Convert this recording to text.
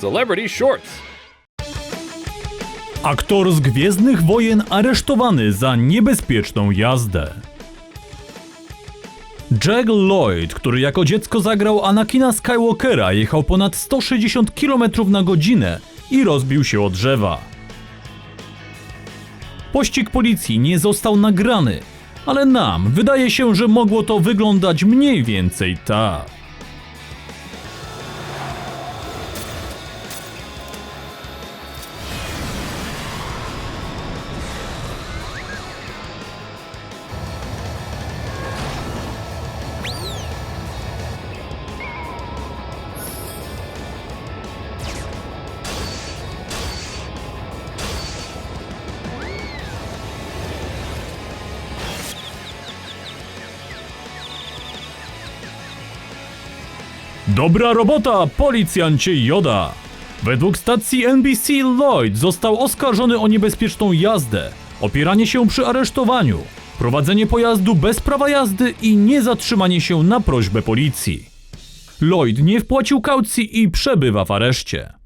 Celebrity Shorts. Aktor z Gwiezdnych Wojen aresztowany za niebezpieczną jazdę. Jack Lloyd, który jako dziecko zagrał Anakina Skywalkera, jechał ponad 160 km na godzinę i rozbił się o drzewa. Pościg policji nie został nagrany, ale nam wydaje się, że mogło to wyglądać mniej więcej tak. Dobra robota, policjancie Joda! Według stacji NBC Lloyd został oskarżony o niebezpieczną jazdę, opieranie się przy aresztowaniu, prowadzenie pojazdu bez prawa jazdy i niezatrzymanie się na prośbę policji. Lloyd nie wpłacił kaucji i przebywa w areszcie.